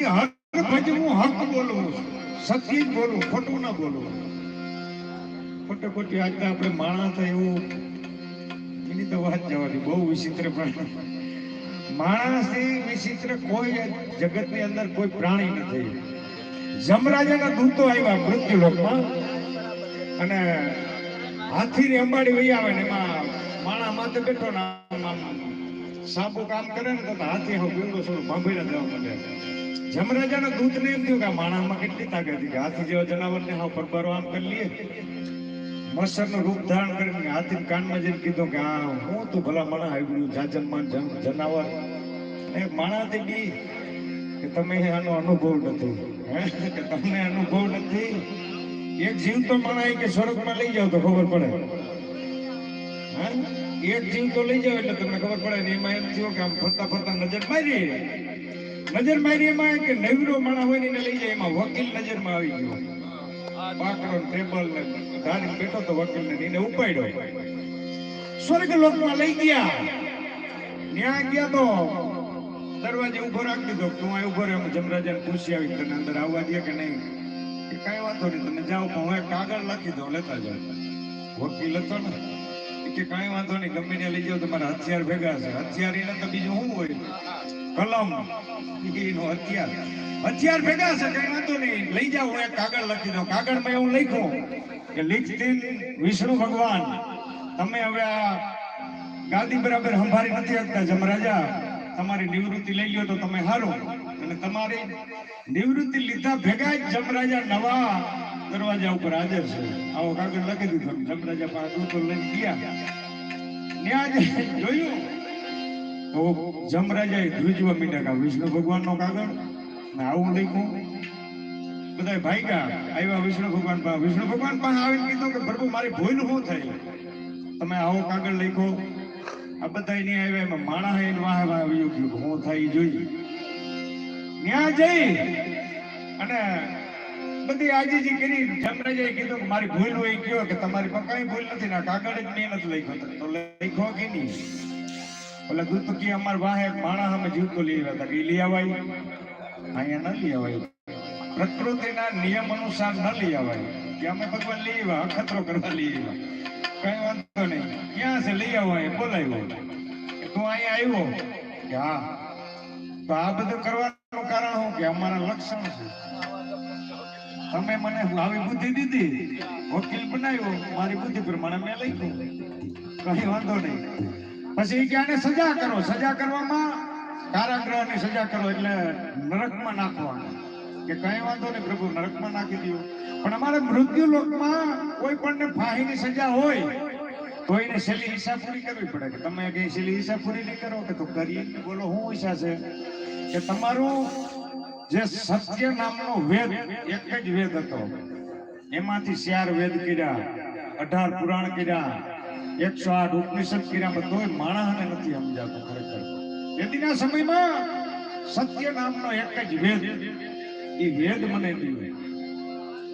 હક ભજવું હક બોલવું સત્ય બોલવું ખોટું ના બોલવું ખોટે ખોટી આજે આપણે માણસ એવું. એની તો વાત જવાની, બહુ વિચિત્ર પણ. માણસથી વિચિત્ર કોઈ જગતની અંદર કોઈ પ્રાણી નથી. જમરાજાના દૂતો આવ્યા મૃત્યુ લોકમાં. અને હાથી અંબાડી વહી આવે ને એમાં માણા માથે બેઠો ને સાબુ કામ કરે ને તો હાથી હવે બીવડો થોડું ભાંભીને દેવા માંડે. જમરાજાના દૂતને એમ થયું કે માણામાં કેટલી તાકાત કે હાથી જેવા જનાવરને હા પરબારો આમ કરી લઈએ. મચ્છરનું રૂપ ધારણ કરીને હાથી કાનમાં જઈને કીધું કે હા હું તું ભલા માણા આવ્યું જાજનમાં જન- જનાવર. એ માણાથી બી કે તમે આનો અનુભવ નથી? કે તમને અનુભવ નથી? એક જીવ તો માણા કે સ્વર્ગમાં લઈ જાવ તો ખબર પડે? એક જીવ તો લઈ જાવ એટલે તમને ખબર પડે ને એમાં એમ થયું કે આમ ફરતા ફરતા નજર મારી. નજર મારી એમાં કે નવીરો માણા હોય ને લઈ જાય, એમાં વકીલ નજરમાં આવી ગયો. ને ટેબલ ને ધારી બેઠો તો વકીલ ને એને ઉપાડ્યો. સ્વર્ગ લોકમાં લઈ ગયા. ત્યાં ગયા તો દરવાજે ઊભો રાખી દીધો. તું અહીં ઊભો રહ્યો. જમરાજાને પૂછી આવી તને અંદર આવવા દે કે નહીં? કે કાંઈ વાંધો નહીં તમે જાઓ, પણ હું કાગળ લખી દો લેતા જાઓ. વકીલ હતો ને કે કાંઈ વાંધો નહીં, ગમે ત્યાં લઈ જાઓ, તમારા હથિયાર ભેગા છે. હથિયાર એને તો બીજું શું હોય? કલમ. દીકરીનો હથિયાર. હથિયાર ભેગા છે, કઈ વાંધો નહીં. લઈ હું એક કાગળ લખી દઉં કાગળમાં એવું લખ્યું કે લીખતી વિષ્ણુ ભગવાન. તમે હવે આ ગાદી બરાબર સંભાળી નથી શકતા, જમરાજા. તમારી નિવૃત્તિ લઈ લ્યો તો તમે હારો. અને તમારી નિવૃત્તિ લીધા ભેગા જ જમરાજા નવા દરવાજા ઉપર હાજર છે. આવો કાગળ લખી દીધો. જમરાજા પાસે લઈને ગયા. ત્યાં જોયું? તો જમરાજાએ ધ્રુજવા મીંડ્યા કે વિષ્ણુ ભગવાનનો કાગળ? ને આવું લખ્યું. બધા ભાઈગા આવ્યા વિષ્ણુ ભગવાન પાસે. વિષ્ણુ ભગવાન પાસે આવીને કીધું કે, પ્રભુ, મારી ભૂલ શું થઈ? તમે આવો કાગળ લખ્યો આ બધા નહીં આવ્યા. એમાં માણસ એને વાહ વાહ આવ્યું કે હું થાય ઈ જોઈ. ત્યાં જઈ. અને બધી આજીજી કરી જમરાજાએ કીધું કે, મારી ભૂલ હોય કયો કે તમારી પણ કઈ ભૂલ નથી ને કાગળ જ મેં નથી લખ્યો. તો લખ્યો કે નહીં? ઓલા દૂત કે અમાર વાહે એક માણસ અમે જીવતો લઈ આવ્યા હતા. કે ઈ લઈ આવાય? અહીંયા ન લઈ આવાય. પ્રકૃતિના નિયમ અનુસાર ન લઈ આવાય. કે અમે ભગવાન લઈ આવ્યા, અખતરો કરવા લઈ આવ્યા. કઈ વાંધો નહીં. ક્યાં છે લઈ આવો એ બોલાવ્યો. કે તું અહીંયા આવ્યો. કે હા. તો આ બધું કરવાનું કારણ શું? કે અમારા લક્ષણ છે. તમે મને આવી બુદ્ધિ દીધી. વકીલ બનાવ્યો. મારી બુદ્ધિ પ્રમાણે મેં લખ્યું. કઈ વાંધો નહીં. પછી કે આને સજા કરો? સજા કરવામાં કારાગ્રહની સજા કરો એટલે નરકમાં નાખવાનું. કે કઈ વાંધો નહીં પ્રભુ, નરકમાં નાખી દો પણ અમારે મૃત્યુ લોકમાં કોઈ પણને ફાંસીની સજા હોય, તો એને છેલ્લી હિસ્સા પૂરી કરવી પડે કે તમે કઈ છેલ્લી હિસ્સા પૂરી નહીં કરો કે તો કરીએ બોલો શું ઈચ્છા છે કે તમારું જે સત્ય નામનો વેદ, એક જ વેદ હતો. એમાંથી ચાર વેદ કર્યા, અઢાર પુરાણ કર્યા એકસો આઠ ઉપનિષદ કર્યા બધો માણસને નથી સમજાતો ખરેખર. વેદીના સમયમાં સત્ય નામનો એક જ વેદ. એ વેદ મને દીધો.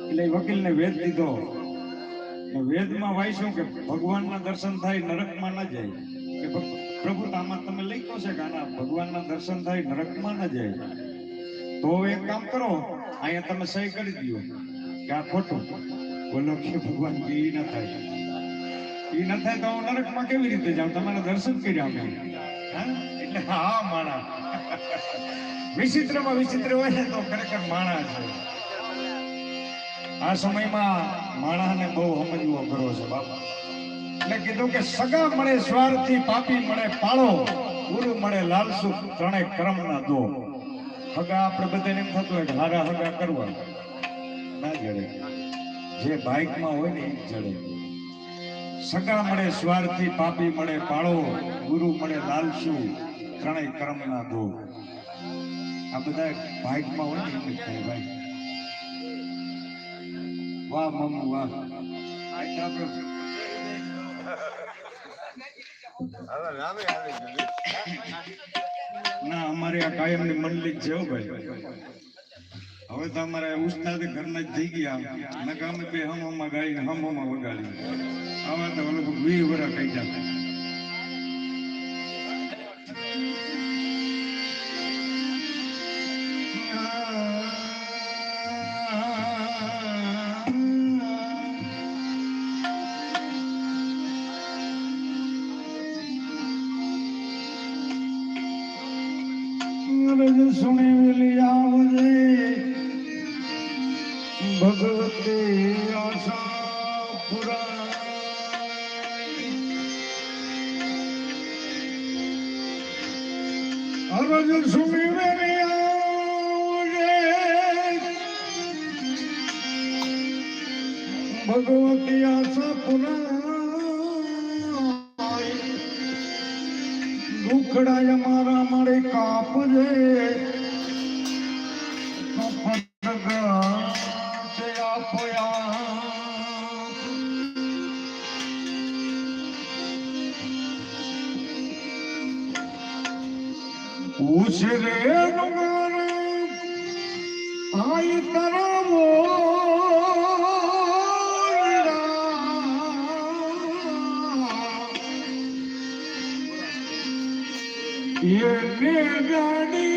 એટલે વકીલને વેદ દીધો. વેદમાં વાંચ્યું કે ભગવાનના દર્શન થાય નરકમાં ન જાય. કે પ્રભુ, આમાં તમે લખ્યો છે કે આના ભગવાનના દર્શન થાય નરકમાં ન જાય. તો એક કામ કરો, અહીંયા તમે સહી કરી દો કે આ ખોટું. બોલો કે ભગવાન કી ન થાય. ઈ ન થાય તો હું નરકમાં કેવી રીતે જાઉં? તમારા દર્શન કર્યા મેં? એટલે હા, માણા. વિચિત્રમાં વિચિત્ર હોય ને તો ખરેખર માણા છે. આ સમયમાં માણસને બહુ સમજવો કરો છે, બાપા. એટલે કીધું કે સગા મળે સ્વાર્થી, પાપી મળે પાળો, ગુરુ મળે લાલસુ ત્રણેય ક્રમ ના દો. હગા આપણે બધાને એમ થતું હોય કે હારા હગા કરવા. ના જડે. જે બાઇકમાં હોય ને એ જડે. સગા મળે સ્વાર્થી પાપી મળે પાળો ગુરુ મળે લાલસુ ત્રણેય કર્મ ના દો આ બધા ભાગમાં હોય ને એમ થાય ભાઈ. વાહ મમ્મુ વાહ. ના અમારે આ કાયમની મંડળી જેવો છે ભાઈ. હવે તો અમારે ઉસ્તાદ ઘરના જ થઈ ગયા નકા અમે બે હમ હમમાં ગાઈને હમ હમમાં વગાડી આવા તો ઓલો વીર વરા કહી જતા. ભગવતી આશા પુરા અરજ સુમી મેરી ભગવતી આશા પુરાય દુખડાય મારા મળે કાપજે ઉછરે આય કરમો ये गाड़ी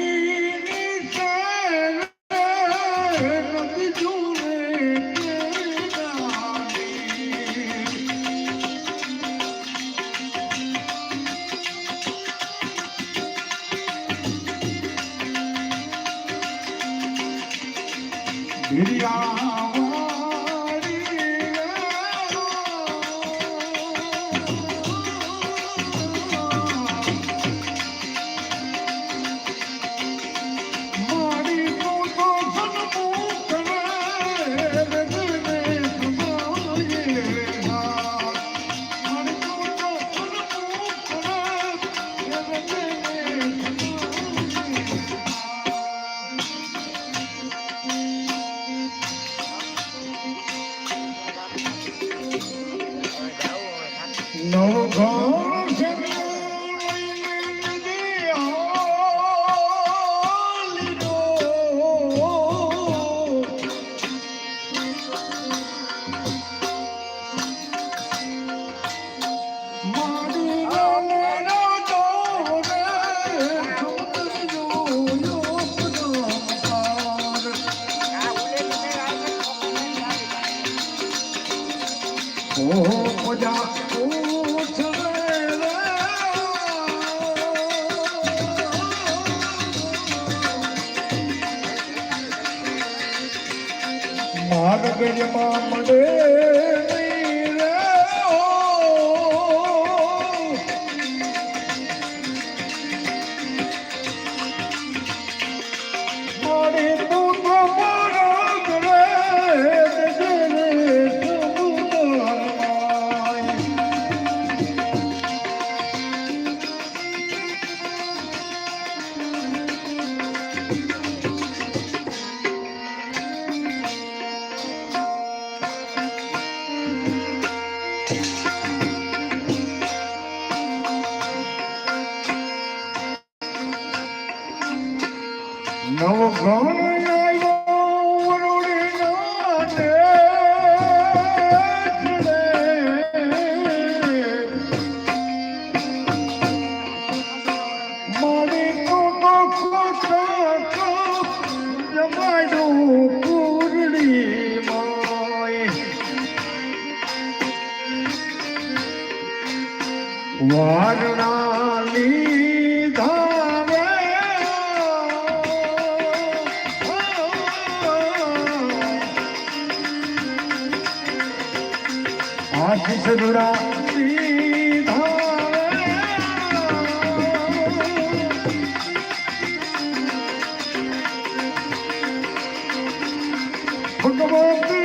你让。મહાનગર્યમાં મળે. નવ ગણ What an ڪيٿي وڌا سڌا وڳمون تي